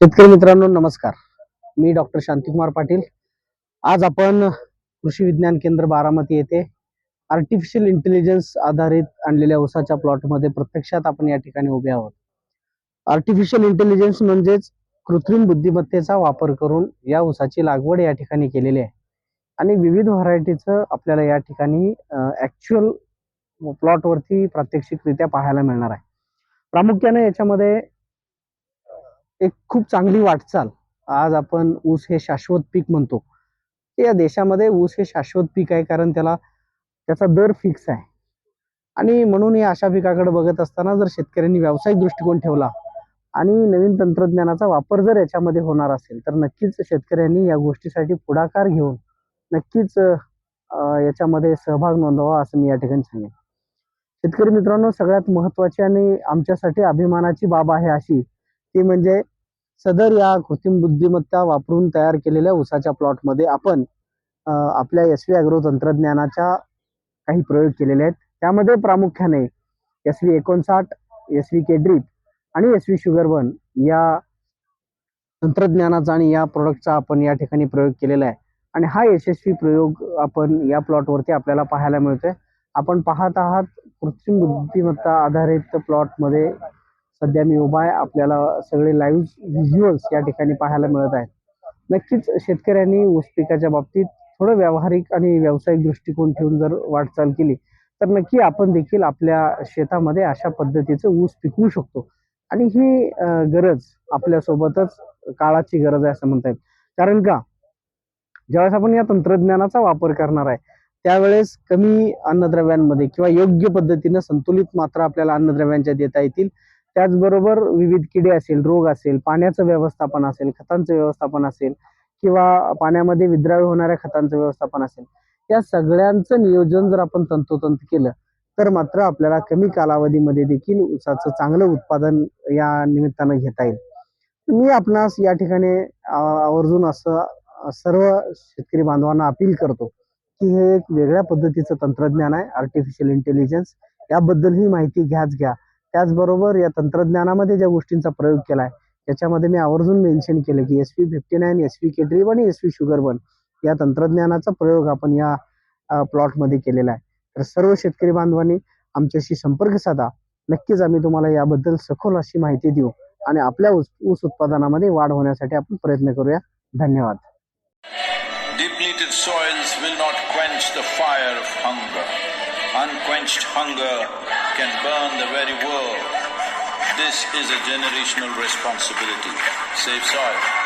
शेतकरी मित्रांनो नमस्कार. मी डॉक्टर शांतिकुमार पाटील. आज आपण कृषी विज्ञान केंद्र बारामती येथे आर्टिफिशियल इंटेलिजन्स आधारित आणलेल्या ऊसाच्या प्लॉटमध्ये प्रत्यक्षात आपण या ठिकाणी उभे आहोत. आर्टिफिशियल इंटेलिजन्स म्हणजेच कृत्रिम बुद्धिमत्तेचा वापर करून या ऊसाची लागवड या ठिकाणी केलेली आहे. आणि विविध व्हरायटीचं आपल्याला या ठिकाणी ॲक्च्युअल प्लॉटवरती प्रात्यक्षिकरित्या पाहायला मिळणार आहे. प्रामुख्याने याच्यामध्ये एक खूप चांगली वाटचाल. आज आपण ऊस हे शाश्वत पीक म्हणतो. या देशामध्ये ऊस हे शाश्वत पीक आहे कारण त्याला त्याचा दर फिक्स आहे. आणि म्हणून या अशा पिकाकडे बघत असताना जर शेतकऱ्यांनी व्यावसायिक दृष्टिकोन ठेवला आणि नवीन तंत्रज्ञानाचा वापर जर याच्यामध्ये होणार असेल तर नक्कीच शेतकऱ्यांनी या गोष्टीसाठी पुढाकार घेऊन नक्कीच याच्यामध्ये सहभाग नोंदवावा असं मी या ठिकाणी सांगेन. शेतकरी मित्रांनो सगळ्यात महत्वाची आणि आमच्यासाठी अभिमानाची बाब आहे अशी ती म्हणजे सदर या कृत्रिम बुद्धिमत्ता वापरून तयार केलेल्या उसाच्या प्लॉटमध्ये आपण आपल्या एस व्ही अॅग्रो तंत्रज्ञानाच्या काही प्रयोग केलेले आहेत. त्यामध्ये प्रामुख्याने एस व्ही एकोणसाठ एस व्ही के ड्रीप आणि एस व्ही शुगर वन या तंत्रज्ञानाचा आणि या प्रोडक्टचा आपण या ठिकाणी प्रयोग केलेला आहे. आणि हा यशस्वी प्रयोग आपण या प्लॉटवरती आपल्याला पाहायला मिळतोय. आपण पाहत आहात कृत्रिम बुद्धिमत्ता आधारित प्लॉटमध्ये सध्या मी उभा आहे. आपल्याला सगळे लाईव्ह व्हिज्युअल्स या ठिकाणी पाहायला मिळत आहेत. नक्कीच शेतकऱ्यांनी ऊस पिकाच्या बाबतीत थोडं व्यावहारिक आणि व्यावसायिक दृष्टिकोन ठेवून जर वाटचाल केली तर नक्की आपण देखील आपल्या शेतामध्ये अशा पद्धतीचं ऊस पिकवू शकतो. आणि ही गरज आपल्यासोबतच काळाची गरज आहे असं म्हणता येईल. कारण का? ज्यावेळेस आपण या तंत्रज्ञानाचा वापर करणार आहे त्यावेळेस कमी अन्नद्रव्यांमध्ये किंवा योग्य पद्धतीनं संतुलित मात्रा आपल्याला अन्नद्रव्यांच्या देता येतील. त्याचबरोबर विविध किडे असेल रोग असेल पाण्याचं व्यवस्थापन असेल खतांचं व्यवस्थापन असेल किंवा पाण्यामध्ये विद्राव्य होणाऱ्या खतांचं व्यवस्थापन असेल या सगळ्यांचं नियोजन जर आपण तंतोतंत केलं तर मात्र आपल्याला कमी कालावधीमध्ये देखील ऊसाचं चांगलं उत्पादन या निमित्तानं घेता येईल. मी आपणास या ठिकाणी आवर्जून असं सर्व शेतकरी बांधवांना अपील करतो की हे एक वेगळ्या पद्धतीचं तंत्रज्ञान आहे आर्टिफिशियल इंटेलिजन्स याबद्दल ही माहिती घ्याच घ्या. त्याचबरोबर या तंत्रज्ञानामध्ये ज्या गोष्टींचा प्रयोग केला आहे त्याच्यामध्ये मी आवर्जून मेन्शन केलं की S V fifty nine S V K one S V sugar one या तंत्रज्ञानाचा प्रयोग आपण या प्लॉटमध्ये केलेला आहे. तर सर्व शेतकरी बांधवांनी आमच्याशी संपर्क साधा. नक्कीच आम्ही तुम्हाला याबद्दल सखोल अशी माहिती देऊ आणि आपल्या ऊस ऊस उत्पादनामध्ये वाढ होण्यासाठी आपण प्रयत्न करूया. धन्यवाद. Depleted soils will not quench the fire of hunger. Unquenched hunger can burn the very world. This is a generational responsibility. Save soil.